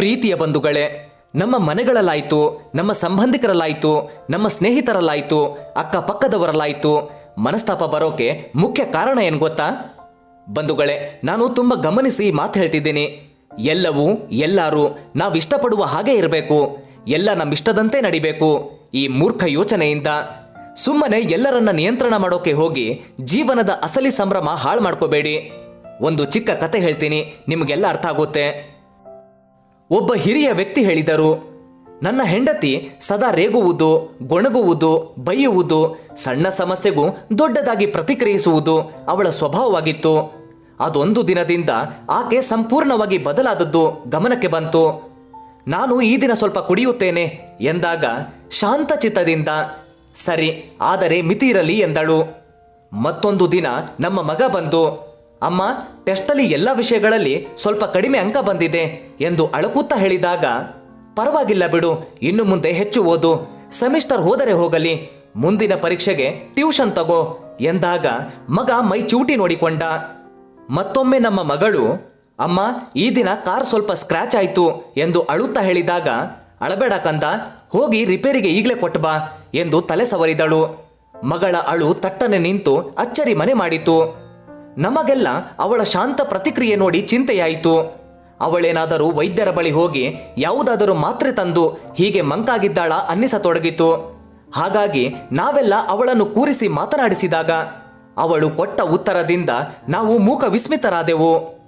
ಪ್ರೀತಿಯ ಬಂಧುಗಳೇ, ನಮ್ಮ ಮನೆಗಳಲ್ಲಾಯಿತು, ನಮ್ಮ ಸಂಬಂಧಿಕರಲ್ಲಾಯಿತು, ನಮ್ಮ ಸ್ನೇಹಿತರಲ್ಲಾಯಿತು, ಅಕ್ಕಪಕ್ಕದವರಲ್ಲಾಯಿತು, ಮನಸ್ತಾಪ ಬರೋಕೆ ಮುಖ್ಯ ಕಾರಣ ಏನು ಗೊತ್ತಾ? ಬಂಧುಗಳೇ, ನಾನು ತುಂಬ ಗಮನಿಸಿ ಮಾತು ಹೇಳ್ತಿದ್ದೀನಿ. ಎಲ್ಲವೂ, ಎಲ್ಲರೂ ನಾವು ಇಷ್ಟಪಡುವ ಹಾಗೆ ಇರಬೇಕು. ಎಲ್ಲ ನಮ್ಮಿಷ್ಟದಂತೆ ನಡಿಬೇಕು. ಈ ಮೂರ್ಖ ಯೋಚನೆಯಿಂದ ಸುಮ್ಮನೆ ಎಲ್ಲರನ್ನ ನಿಯಂತ್ರಣ ಮಾಡೋಕೆ ಹೋಗಿ ಜೀವನದ ಅಸಲಿ ಸಂಭ್ರಮ ಹಾಳು ಮಾಡ್ಕೋಬೇಡಿ. ಒಂದು ಚಿಕ್ಕ ಕತೆ ಹೇಳ್ತೀನಿ, ನಿಮಗೆಲ್ಲ ಅರ್ಥ ಆಗುತ್ತೆ. ಒಬ್ಬ ಹಿರಿಯ ವ್ಯಕ್ತಿ ಹೇಳಿದರು, ನನ್ನ ಹೆಂಡತಿ ಸದಾ ರೇಗುವುದು, ಗೊಣಗುವುದು, ಬೈಯುವುದು, ಸಣ್ಣ ಸಮಸ್ಯೆಗೂ ದೊಡ್ಡದಾಗಿ ಪ್ರತಿಕ್ರಿಯಿಸುವುದು ಅವಳ ಸ್ವಭಾವವಾಗಿತ್ತು. ಅದೊಂದು ದಿನದಿಂದ ಆಕೆ ಸಂಪೂರ್ಣವಾಗಿ ಬದಲಾದದ್ದು ಗಮನಕ್ಕೆ ಬಂತು. ನಾನು ಈ ದಿನ ಸ್ವಲ್ಪ ಕುಡಿಯುತ್ತೇನೆ ಎಂದಾಗ ಶಾಂತಚಿತ್ತದಿಂದ ಸರಿ, ಆದರೆ ಮಿತಿ ಇರಲಿ ಎಂದಳು. ಮತ್ತೊಂದು ದಿನ ನಮ್ಮ ಮಗ ಬಂದು ಅಮ್ಮ ಟೆಸ್ಟಲ್ಲಿ ಎಲ್ಲ ವಿಷಯಗಳಲ್ಲಿ ಸ್ವಲ್ಪ ಕಡಿಮೆ ಅಂಕ ಬಂದಿದೆ ಎಂದು ಅಳಕುತ್ತಾ ಹೇಳಿದಾಗ, ಪರವಾಗಿಲ್ಲ ಬಿಡು, ಇನ್ನು ಮುಂದೆ ಹೆಚ್ಚು ಓದು, ಸೆಮಿಸ್ಟರ್ ಹೋದರೆ ಹೋಗಲಿ, ಮುಂದಿನ ಪರೀಕ್ಷೆಗೆ ಟ್ಯೂಷನ್ ತಗೋ ಎಂದಾಗ ಮಗ ಮೈ ಚೂಟಿ ನೋಡಿಕೊಂಡ. ಮತ್ತೊಮ್ಮೆ ನಮ್ಮ ಮಗಳು, ಅಮ್ಮ, ಈ ದಿನ ಕಾರ್ ಸ್ವಲ್ಪ ಸ್ಕ್ರಾಚ್ ಆಯಿತು ಎಂದು ಅಳುತ್ತಾ ಹೇಳಿದಾಗ, ಅಳಬೇಡ ಕಂದ, ಹೋಗಿ ರಿಪೇರಿಗೆ ಈಗಲೇ ಕೊಟ್ಬಾ ಎಂದು ತಲೆ ಸವರಿದಳು ಮಗಳ ಅಳು ತಟ್ಟನೆ ನಿಂತು ಅಚ್ಚರಿ ಮನೆ ಮಾಡಿತು. ನಮಗೆಲ್ಲ ಅವಳ ಶಾಂತ ಪ್ರತಿಕ್ರಿಯೆ ನೋಡಿ ಚಿಂತೆಯಾಯಿತು. ಅವಳೇನಾದರೂ ವೈದ್ಯರ ಬಳಿ ಹೋಗಿ ಯಾವುದಾದರೂ ಮಾತ್ರೆ ತಂದು ಹೀಗೆ ಮಂಕಾಗಿದ್ದಾಳ ಅನ್ನಿಸತೊಡಗಿತು. ಹಾಗಾಗಿ ನಾವೆಲ್ಲ ಅವಳನ್ನು ಕೂರಿಸಿ ಮಾತನಾಡಿಸಿದಾಗ ಅವಳು ಕೊಟ್ಟ ಉತ್ತರದಿಂದ ನಾವು ಮೂಕ ವಿಸ್ಮಿತರಾದೆವು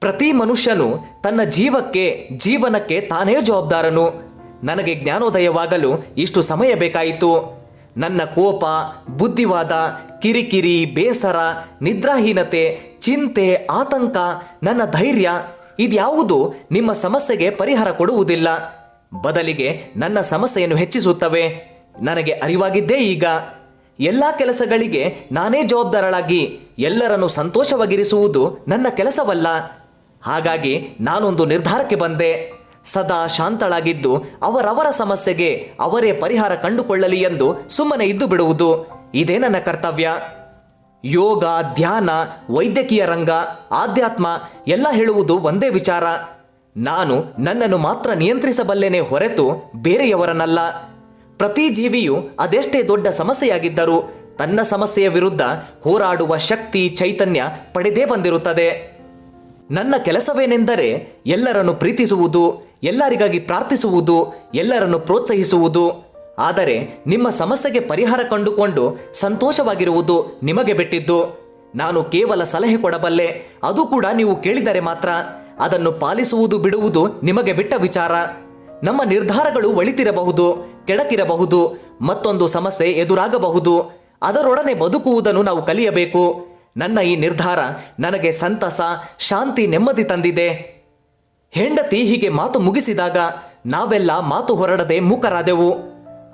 ಪ್ರತಿ ಮನುಷ್ಯನು ತನ್ನ ಜೀವಕ್ಕೆ, ಜೀವನಕ್ಕೆ ತಾನೇ ಜವಾಬ್ದಾರನು. ನನಗೆ ಜ್ಞಾನೋದಯವಾಗಲು ಇಷ್ಟು ಸಮಯ ಬೇಕಾಯಿತು. ನನ್ನ ಕೋಪ, ಬುದ್ಧಿವಾದ, ಕಿರಿಕಿರಿ, ಬೇಸರ, ನಿದ್ರಾಹೀನತೆ, ಚಿಂತೆ, ಆತಂಕ, ನನ್ನ ಧೈರ್ಯ ಇದ್ಯಾವುದು ನಿಮ್ಮ ಸಮಸ್ಯೆಗೆ ಪರಿಹಾರ ಕೊಡುವುದಿಲ್ಲ. ಬದಲಿಗೆ ನನ್ನ ಸಮಸ್ಯೆಯನ್ನು ಹೆಚ್ಚಿಸುತ್ತವೆ. ನನಗೆ ಅರಿವಾಗಿದ್ದೇ ಈಗ. ಎಲ್ಲ ಕೆಲಸಗಳಿಗೆ ನಾನೇ ಜವಾಬ್ದಾರಳಾಗಿ, ಎಲ್ಲರನ್ನು ಸಂತೋಷವಾಗಿರಿಸುವುದು ನನ್ನ ಕೆಲಸವಲ್ಲ. ಹಾಗಾಗಿ ನಾನೊಂದು ನಿರ್ಧಾರಕ್ಕೆ ಬಂದೆ. ಸದಾ ಶಾಂತಳಾಗಿದ್ದು ಅವರವರ ಸಮಸ್ಯೆಗೆ ಅವರೇ ಪರಿಹಾರ ಕಂಡುಕೊಳ್ಳಲಿ ಎಂದು ಸುಮ್ಮನೆ ಇದ್ದು ಬಿಡುವುದು. ಇದೇ ನನ್ನ ಕರ್ತವ್ಯ. ಯೋಗ, ಧ್ಯಾನ, ವೈದ್ಯಕೀಯ ರಂಗ, ಆಧ್ಯಾತ್ಮ ಎಲ್ಲ ಹೇಳುವುದು ಒಂದೇ ವಿಚಾರ. ನಾನು ನನ್ನನ್ನು ಮಾತ್ರ ನಿಯಂತ್ರಿಸಬಲ್ಲೇನೆ ಹೊರತು ಬೇರೆಯವರನ್ನಲ್ಲ. ಪ್ರತಿ ಜೀವಿಯು ಅದೆಷ್ಟೇ ದೊಡ್ಡ ಸಮಸ್ಯೆಯಾಗಿದ್ದರೂ ತನ್ನ ಸಮಸ್ಯೆಯ ವಿರುದ್ಧ ಹೋರಾಡುವ ಶಕ್ತಿ, ಚೈತನ್ಯ ಪಡೆದೇ ಬಂದಿರುತ್ತದೆ. ನನ್ನ ಕೆಲಸವೇನೆಂದರೆ ಎಲ್ಲರನ್ನು ಪ್ರೀತಿಸುವುದು. ಎಲ್ಲರಿಗಾಗಿ ಪ್ರಾರ್ಥಿಸುವುದು, ಎಲ್ಲರನ್ನು ಪ್ರೋತ್ಸಾಹಿಸುವುದು. ಆದರೆ ನಿಮ್ಮ ಸಮಸ್ಯೆಗೆ ಪರಿಹಾರ ಕಂಡುಕೊಂಡು ಸಂತೋಷವಾಗಿರುವುದು ನಿಮಗೆ ಬಿಟ್ಟಿದ್ದು. ನಾನು ಕೇವಲ ಸಲಹೆ ಕೊಡಬಲ್ಲೆ, ಅದು ಕೂಡ ನೀವು ಕೇಳಿದರೆ ಮಾತ್ರ. ಅದನ್ನು ಪಾಲಿಸುವುದು ಬಿಡುವುದು ನಿಮಗೆ ಬಿಟ್ಟ ವಿಚಾರ. ನಮ್ಮ ನಿರ್ಧಾರಗಳು ಒಳಿತಿರಬಹುದು, ಕೆಡಕಿರಬಹುದು, ಮತ್ತೊಂದು ಸಮಸ್ಯೆ ಎದುರಾಗಬಹುದು. ಅದರೊಡನೆ ಬದುಕುವುದನ್ನು ನಾವು ಕಲಿಯಬೇಕು. ನನ್ನ ಈ ನಿರ್ಧಾರ ನನಗೆ ಸಂತಸ, ಶಾಂತಿ, ನೆಮ್ಮದಿ ತಂದಿದೆ. ಹೆಂಡತಿ ಹೀಗೆ ಮಾತು ಮುಗಿಸಿದಾಗ ನಾವೆಲ್ಲ ಮಾತು ಹೊರಡದೆ ಮೂಕರಾದೆವು.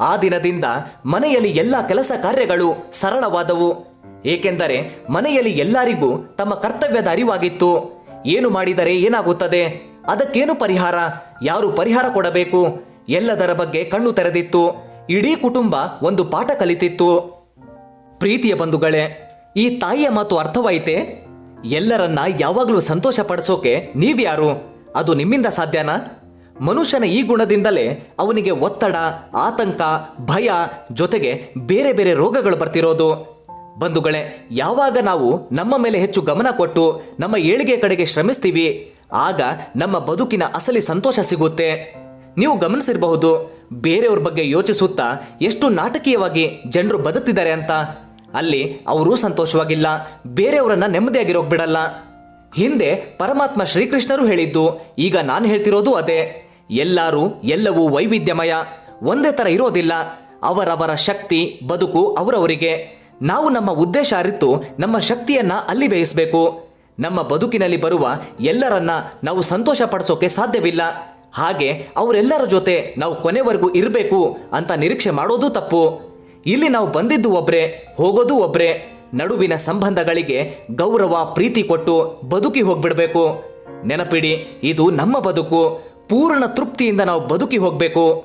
ಆ ದಿನದಿಂದ ಮನೆಯಲ್ಲಿ ಎಲ್ಲ ಕೆಲಸ ಕಾರ್ಯಗಳು ಸರಳವಾದವು. ಏಕೆಂದರೆ ಮನೆಯಲ್ಲಿ ಎಲ್ಲರಿಗೂ ತಮ್ಮ ಕರ್ತವ್ಯದ ಅರಿವಾಗಿತ್ತು. ಏನು ಮಾಡಿದರೆ ಏನಾಗುತ್ತದೆ? ಅದಕ್ಕೇನು ಪರಿಹಾರ? ಯಾರು ಪರಿಹಾರ ಕೊಡಬೇಕು? ಎಲ್ಲದರ ಬಗ್ಗೆ ಕಣ್ಣು ತೆರೆದಿತ್ತು. ಇಡೀ ಕುಟುಂಬ ಒಂದು ಪಾಠ ಕಲಿತಿತ್ತು. ಪ್ರೀತಿಯ ಬಂಧುಗಳೇ, ಈ ತಾಯಿಯ ಮಾತು ಅರ್ಥವಾಯಿತೆ? ಎಲ್ಲರನ್ನ ಯಾವಾಗಲೂ ಸಂತೋಷ ಪಡಿಸೋಕೆ ನೀವ್ಯಾರು? ಅದು ನಿಮ್ಮಿಂದ ಸಾಧ್ಯನಾ? ಮನುಷ್ಯನ ಈ ಗುಣದಿಂದಲೇ ಅವನಿಗೆ ಒತ್ತಡ, ಆತಂಕ, ಭಯ ಜೊತೆಗೆ ಬೇರೆ ಬೇರೆ ರೋಗಗಳು ಬರ್ತಿರೋದು. ಬಂಧುಗಳೇ, ಯಾವಾಗ ನಾವು ನಮ್ಮ ಮೇಲೆ ಹೆಚ್ಚು ಗಮನ ಕೊಟ್ಟು ನಮ್ಮ ಏಳಿಗೆ ಕಡೆಗೆ ಶ್ರಮಿಸ್ತೀವಿ, ಆಗ ನಮ್ಮ ಬದುಕಿನ ಅಸಲಿ ಸಂತೋಷ ಸಿಗುತ್ತೆ. ನೀವು ಗಮನಿಸಿರಬಹುದು, ಬೇರೆಯವ್ರ ಬಗ್ಗೆ ಯೋಚಿಸುತ್ತಾ ಎಷ್ಟು ನಾಟಕೀಯವಾಗಿ ಜನರು ಬದುಕ್ತಿದ್ದಾರೆ ಅಂತ. ಅಲ್ಲಿ ಅವರೂ ಸಂತೋಷವಾಗಿಲ್ಲ, ಬೇರೆಯವರನ್ನ ನೆಮ್ಮದಿಯಾಗಿರೋಕ್ ಬಿಡಲ್ಲ. ಹಿಂದೆ ಪರಮಾತ್ಮ ಶ್ರೀಕೃಷ್ಣರು ಹೇಳಿದ್ದು, ಈಗ ನಾನು ಹೇಳ್ತಿರೋದು ಅದೇ. ಎಲ್ಲರೂ ಎಲ್ಲವೂ ವೈವಿಧ್ಯಮಯ, ಒಂದೇ ತರ ಇರೋದಿಲ್ಲ. ಅವರವರ ಶಕ್ತಿ, ಬದುಕು ಅವರವರಿಗೆ. ನಾವು ನಮ್ಮ ಉದ್ದೇಶ ಅರಿತು ನಮ್ಮ ಶಕ್ತಿಯನ್ನ ಅಲ್ಲಿ ಬೇಯಿಸಬೇಕು ನಮ್ಮ ಬದುಕಿನಲ್ಲಿ ಬರುವ ಎಲ್ಲರನ್ನ ನಾವು ಸಂತೋಷ ಪಡಿಸೋಕೆ ಸಾಧ್ಯವಿಲ್ಲ. ಹಾಗೆ ಅವರೆಲ್ಲರ ಜೊತೆ ನಾವು ಕೊನೆವರೆಗೂ ಇರಬೇಕು ಅಂತ ನಿರೀಕ್ಷೆ ಮಾಡೋದು ತಪ್ಪು. ಇಲ್ಲಿ ನಾವು ಬಂದಿದ್ದು ಒಬ್ಬರೇ ಹೋಗೋದು ಒಬ್ರೆ. ನಡುವಿನ ಸಂಬಂಧಗಳಿಗೆ ಗೌರವ, ಪ್ರೀತಿ ಕೊಟ್ಟು ಬದುಕಿ ಹೋಗ್ಬಿಡ್ಬೇಕು. ನೆನಪಿಡಿ, ಇದು ನಮ್ಮ ಬದುಕು. ಪೂರ್ಣ ತೃಪ್ತಿಯಿಂದ ನಾವು ಬದುಕಿ ಹೋಗ್ಬೇಕು.